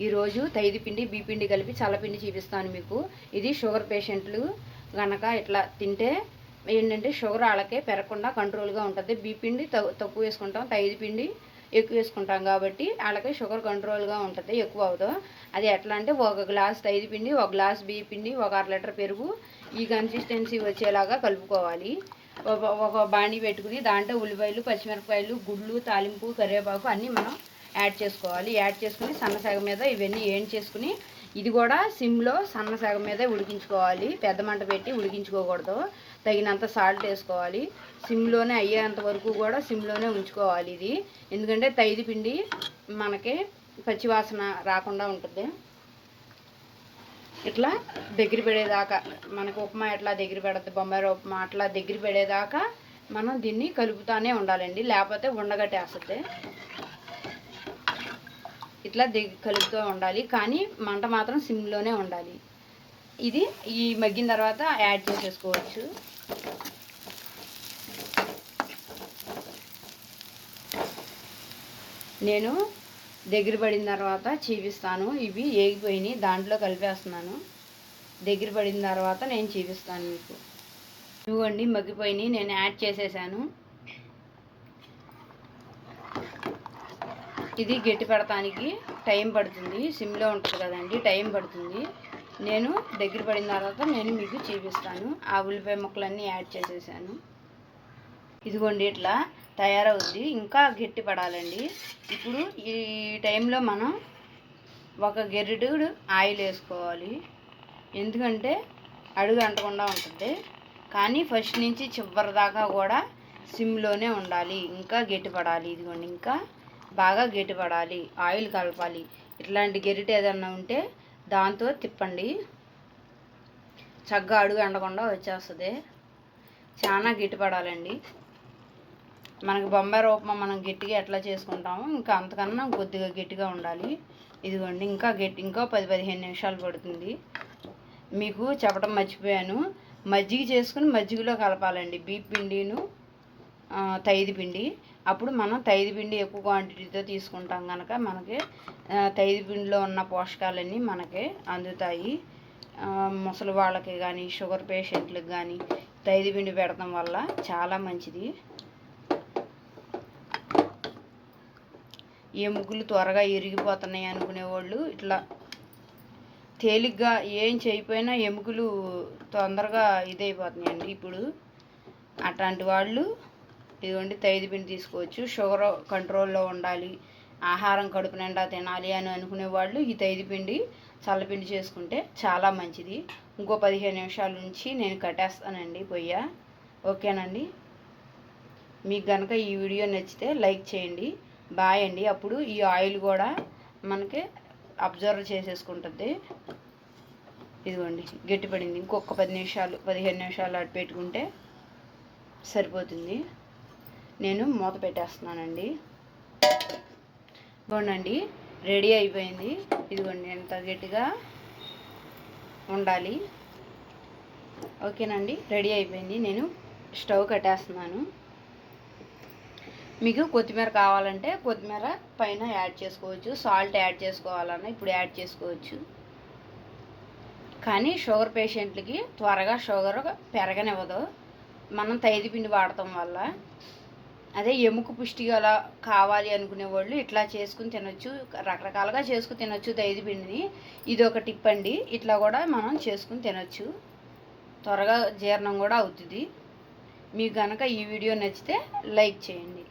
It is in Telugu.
ఈరోజు తైది పిండి బీపిండి కలిపి చల్లపిండి చూపిస్తాను మీకు. ఇది షుగర్ పేషెంట్లు గనక ఇట్లా తింటే ఏంటంటే షుగర్ వాళ్ళకే పెరగకుండా కంట్రోల్గా ఉంటుంది. బీపిండి తక్కువ వేసుకుంటాం తైది పిండి ఎక్కువ వేసుకుంటాం కాబట్టి వాళ్ళకి షుగర్ కంట్రోల్గా ఉంటుంది ఎక్కువ అవుతుంది అది ఎట్లా అంటే ఒక గ్లాస్ తైది పిండి ఒక గ్లాస్ బియ్య పిండి ఒక అర లీటర్ పెరుగు ఈ కన్సిస్టెన్సీ వచ్చేలాగా కలుపుకోవాలి. ఒక- ఒక బాణీ పెట్టుకుని దాంట్లో ఉల్లిపాయలు పచ్చిమిరపకాయలు గుళ్ళు తాలింపు కరివేపాకు అన్నీ మనం యాడ్ చేసుకోవాలి. యాడ్ చేసుకుని సన్నసాగ మీద ఇవన్నీ ఏం చేసుకుని ఇది కూడా సిమ్లో సన్నసాగ మీద ఉడికించుకోవాలి. పెద్ద మంట పెట్టి ఉడికించుకోకూడదు. తగినంత సాల్ట్ వేసుకోవాలి. సిమ్లోనే అయ్యేంత వరకు కూడా సిమ్లోనే ఉంచుకోవాలి ఇది. ఎందుకంటే తైది పిండి మనకి పచ్చివాసన రాకుండా ఉంటుంది. ఇట్లా దగ్గర పడేదాకా మనకు ఉప్మా ఎట్లా దగ్గర పెడద్దు బొంబాయి ఉప్మా అట్లా దగ్గర పడేదాకా మనం దీన్ని కలుపుతూనే ఉండాలండి. లేకపోతే ఉండగట్టేస్తుంది. ఇట్లా దగ్గర కలుపుతూ ఉండాలి. కానీ మంట మాత్రం సిమ్లోనే ఉండాలి. ఇది ఈ మగ్గిన తర్వాత యాడ్ చేసేసుకోవచ్చు. నేను దగ్గర పడిన తర్వాత చూపిస్తాను. ఇవి ఏగిపోయినాయి. దాంట్లో కలిపేస్తున్నాను. దగ్గర పడిన తర్వాత నేను చూపిస్తాను మీకు. ఇవ్వండి మగ్గిపోయినాయి. నేను యాడ్ చేసేసాను. ఇది గట్టి పెడతానికి టైం పడుతుంది. సిమ్లో ఉంటుంది కదండి టైం పడుతుంది. నేను దగ్గర పడిన తర్వాత నేను మీకు చూపిస్తాను. ఆ ఉల్లిపాయ ముక్కలన్నీ యాడ్ చేసేసాను. ఇదిగోండి ఇట్లా తయారవుద్ది. ఇంకా గట్టి పడాలండి. ఇప్పుడు ఈ టైంలో మనం ఒక గెరిడు ఆయిల్ వేసుకోవాలి. ఎందుకంటే అడుగు అంటకుండా ఉంటుంది. కానీ ఫస్ట్ నుంచి చివరి దాకా కూడా సిమ్లోనే ఉండాలి. ఇంకా గట్టి పడాలి. ఇదిగోండి ఇంకా బాగా గట్టి పడాలి ఆయిల్ కలపాలి. ఇట్లాంటి గెరిట ఏదన్నా ఉంటే దాంతో తిప్పండి. చక్కగా అడుగు అండకుండా వచ్చేస్తుంది. చాలా గట్టి పడాలండి. మనకి బొంబాయి రూపం మనం గట్టిగా ఎట్లా చేసుకుంటామో ఇంకా అంతకన్నా కొద్దిగా గట్టిగా ఉండాలి. ఇదిగోండి ఇంకా గట్టి ఇంకా పది పదిహేను నిమిషాలు పడుతుంది. మీకు చెప్పడం మర్చిపోయాను. మజ్జిగ చేసుకుని మజ్జిగలో కలపాలండి. బీప్ పిండిను తైది పిండి. అప్పుడు మనం తైది పిండి ఎక్కువ క్వాంటిటీతో తీసుకుంటాం కనుక మనకి ఆ, తైది పిండిలో ఉన్న పోషకాలన్నీ మనకి అందుతాయి. ముసలి వాళ్ళకి కానీ షుగర్ పేషెంట్లకు కానీ తైది పిండి పెడతాం వల్ల చాలా మంచిది. ఎముకలు త్వరగా ఇరిగిపోతున్నాయి అనుకునేవాళ్ళు ఇట్లా తేలిగ్గా ఏం చేయకపోయినా ఎముకలు తొందరగా ఇదైపోతున్నాయండి. ఇప్పుడు అట్లాంటి వాళ్ళు ఇదిగోండి తైది పిండి తీసుకోవచ్చు. షుగర్ కంట్రోల్లో ఉండాలి. ఆహారం కడుపు నిండా తినాలి అని అనుకునే వాళ్ళు ఈ తైది పిండి చల్లపిండి చేసుకుంటే చాలా మంచిది. ఇంకో పదిహేను నిమిషాల నుంచి నేను కట్టేస్తానండి పొయ్య. ఓకేనండి? మీకు కనుక ఈ వీడియో నచ్చితే లైక్ చేయండి. బాయ్ అండి. అప్పుడు ఈ ఆయిల్ కూడా మనకి అబ్జర్వ్ చేసేసుకుంటుంది. ఇదిగోండి గట్టిపడింది ఇంకొక పది నిమిషాలు పదిహేను నిమిషాలు అటు పెట్టుకుంటే సరిపోతుంది. నేను మూత పెట్టేస్తున్నానండి. ఇదిగోండి రెడీ అయిపోయింది. ఇదిగోండి ఎంత గట్టిగా ఉండాలి. ఓకేనండి రెడీ అయిపోయింది. నేను స్టవ్ కట్టేస్తున్నాను. మీకు కొత్తిమీర కావాలంటే కొత్తిమీర పైన యాడ్ చేసుకోవచ్చు. సాల్ట్ యాడ్ చేసుకోవాలన్నా ఇప్పుడు యాడ్ చేసుకోవచ్చు. కానీ షుగర్ పేషెంట్లకి త్వరగా షుగర్ పెరగనివ్వదు. మనం తైది పిండి వాడటం వల్ల అదే ఎముక పుష్టి గల కావాలి అనుకునే వాళ్ళు ఇట్లా చేసుకుని తినొచ్చు రకరకాలుగా చేసుకుని తినొచ్చు తైది పిండిని. ఇది ఒక టిప్ అండి. ఇట్లా కూడా మనం చేసుకుని తినొచ్చు. త్వరగా జీర్ణం కూడా అవుతుంది. మీకు కనుక ఈ వీడియో నచ్చితే లైక్ చేయండి.